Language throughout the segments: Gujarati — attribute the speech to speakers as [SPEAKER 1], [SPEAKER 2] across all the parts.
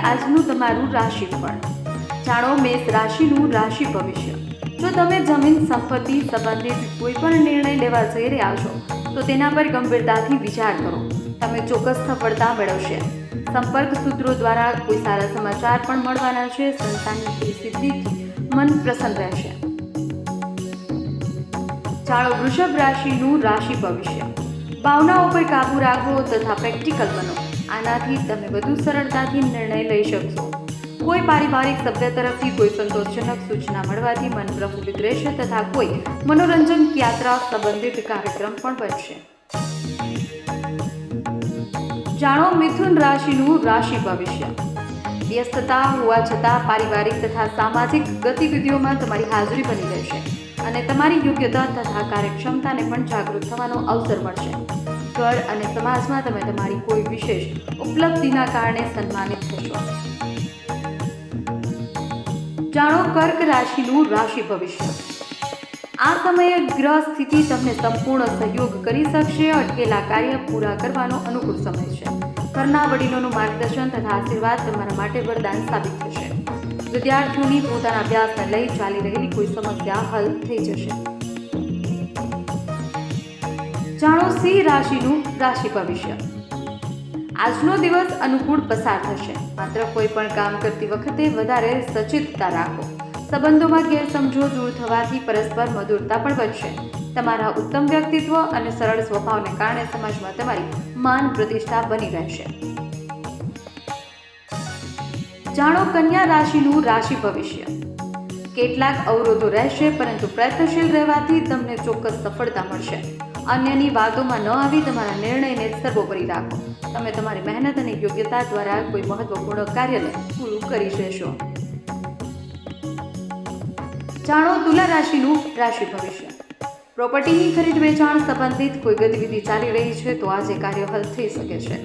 [SPEAKER 1] આજનું તમારું રાશિફળ. જાણો, મેષ રાશિનું રાશિ ભવિષ્ય. જો તમે જમીન સંપત્તિ સંબંધિત કોઈ પણ નિર્ણય લેવા જઈ રહ્યા છો, તો તેના પર ગંભીરતાથી વિચાર કરો. તમે ચોક્કસ સફળતા મેળવશે. સંપર્ક સૂત્રો દ્વારા કોઈ સારા સમાચાર પણ મળવાના છે, સંતાનની પરિસ્થિતિથી મન પ્રસન્ન રહેશે. જાણો, વૃષભ રાશિનું રાશિ ભવિષ્ય. ભાવનાઓ પર કાબુ રાખો તથા પ્રેક્ટિકલ બનો. આનાથી તમે વધુ સરળતાથી નિર્ણય લઈ શકશો. કોઈ પારિવારિક સભ્ય તરફથી કોઈ સંતોષજનક સૂચના મળવાથી મન પ્રફુલ્લિત રહેશે તથા કોઈ મનોરંજન યાત્રા સંબંધિત કાર્યક્રમ પણ બનશે. જાણો મિથુન રાશિનું રાશિ ભવિષ્ય. વ્યસ્તતા હોવા છતાં પારિવારિક તથા સામાજિક ગતિવિધિઓમાં તમારી હાજરી બની રહેશે અને તમારી યોગ્યતા તથા કાર્યક્ષમતાને પણ જાગૃત થવાનો અવસર મળશે. ઘર અને સમાજમાં તમે તમારી કોઈ વિશેષ ઉપલબ્ધિના કારણે સન્માનિત થશો. જાણો કર્ક રાશિનું રાશિ ભવિષ્ય. આ સમયે ગ્રહ સ્થિતિ તમને સંપૂર્ણ સહયોગ કરી શકશે અટકેલા કાર્ય પૂરા કરવાનો અનુકૂળ સમય છે. ઘરના વડીલોનું માર્ગદર્શન તથા આશીર્વાદ તમારા માટે વરદાન સાબિત થશે. વિદ્યાર્થીઓની પોતાના અભ્યાસને લઈ ચાલી રહેલી કોઈ સમસ્યા હલ થઈ જશે. જાણો સિંહ રાશિનું રાશિ ભવિષ્ય. આજનો દિવસ અનુકૂળ પસાર થશે. માત્ર કોઈ પણ કામ કરતી વખતે વધારે સચેતતા રાખો. સંબંધોમાં ગેરસમજો દૂર થવાથી પરસ્પર મધુરતા પણ વધશે. તમારા ઉત્તમ વ્યક્તિત્વ અને સરળ સ્વભાવને કારણે સમાજમાં તમારી માન પ્રતિષ્ઠા બની રહેશે. જાણો કન્યા રાશિનું રાશિ ભવિષ્ય. કેટલાક અવરોધો રહેશે, પરંતુ પ્રયત્નશીલ રહેવાથી તમને ચોક્કસ સફળતા મળશે. અન્યની વાતોમાં ન આવી તમારા નિર્ણયને સર્વોપરી રાખો. તમે તમારી મહેનત અને યોગ્યતા દ્વારા કોઈ મહત્વપૂર્ણ કાર્યને પૂરું કરી શકશો જાણો તુલા રાશિનું રાશિ ભવિષ્ય. પ્રોપર્ટીની ખરીદ વેચાણ સંબંધિત કોઈ ગતિવિધિ ચાલી રહી છે તો આજે કાર્ય હલ થઈ શકે છે.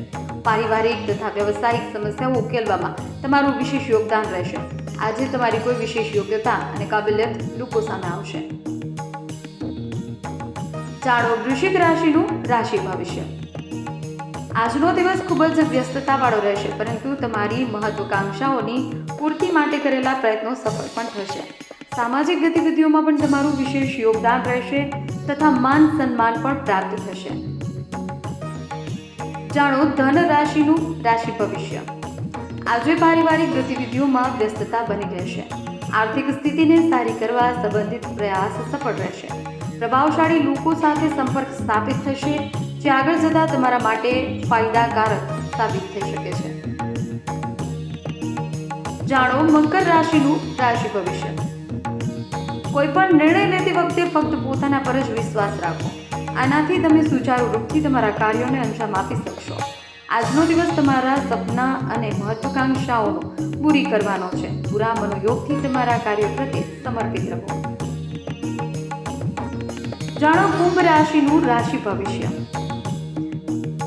[SPEAKER 1] પારિવારિક તથા વ્યવસાયિક સમસ્યાઓ ઉકેલવામાં તમારું વિશેષ યોગદાન રહેશે. આજે તમારી કોઈ વિશેષ યોગ્યતા અને કાબિલિયત લોકો સામે આવશે. જાણો વૃશ્ચિક રાશિનું રાશિ ભવિષ્ય. આજનો દિવસ ખૂબ જ વ્યસ્તતાવાળો રહેશે, પરંતુ તમારી મહત્વકાંક્ષાઓની પૂર્તિ માટે કરેલા પ્રયત્નો સફળ પણ થશે. સામાજિક ગતિવિધિઓમાં પણ તમારું વિશેષ યોગદાન રહેશે તથા માન સન્માન પણ પ્રાપ્ત થશે. જાણો ધન રાશિનું રાશિ ભવિષ્ય. આજે પારિવારિક ગતિવિધિઓમાં વ્યસ્તતા બની રહેશે. આર્થિક સ્થિતિને સારી કરવા સંબંધિત પ્રયાસ સફળ રહેશે. પ્રભાવશાળી લોકો સાથે સંપર્ક સ્થાપિત થશે, જે આગળ જતાં તમારા માટે ફાયદાકારક સાબિત થઈ શકે છે. જાણો, મકર રાશિનું રાશિ ભવિષ્ય. કોઈ પણ નિર્ણય લેતી વખતે ફક્ત પોતાના પર જ વિશ્વાસ રાખો. આનાથી તમે સુચારુ રૂપથી તમારા કાર્યોને અંજામ આપી શકશો. આજનો દિવસ તમારા સપના અને મહત્વકાંક્ષાઓનો પૂરી કરવાનો છે. પૂરા મનોયોગથી તમારા કાર્ય પ્રત્યે સમર્પિત રહો. જાણો કુંભ રાશિનું રાશિ ભવિષ્ય.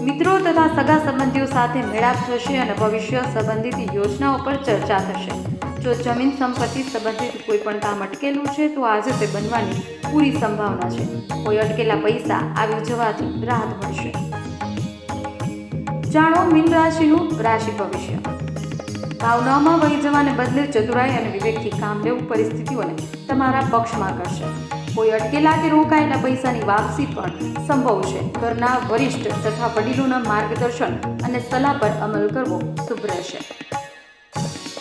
[SPEAKER 1] મિત્રો તથા સગા સંબંધીઓ સાથે મેળાપ થશે અને ભવિષ્ય સંબંધિત યોજનાઓ પર ચર્ચા થશે. જો જમીન સંપત્તિ સંબંધિત કોઈ પણ કામ અટકેલું છે, તો આજે તે બનવાની પૂરી સંભાવના છે. કોઈ અટકેલા પૈસા આવી જવાથી રાહત મળશે. જાણો મીન રાશિનું રાશિ ભવિષ્ય. ભાવનાઓમાં વહી જવાને બદલે ચતુરાઈ અને વિવેકથી કામ લેવું પરિસ્થિતિઓને તમારા પક્ષમાં કરશે. કોઈ અટકેલા કે રોકાયેલા પૈસાની વાપસી પણ સંભવ છે. ઘરના વરિષ્ઠ તથા વડીલોના માર્ગદર્શન અને સલાહ પર અમલ કરવો શુભ રહેશે.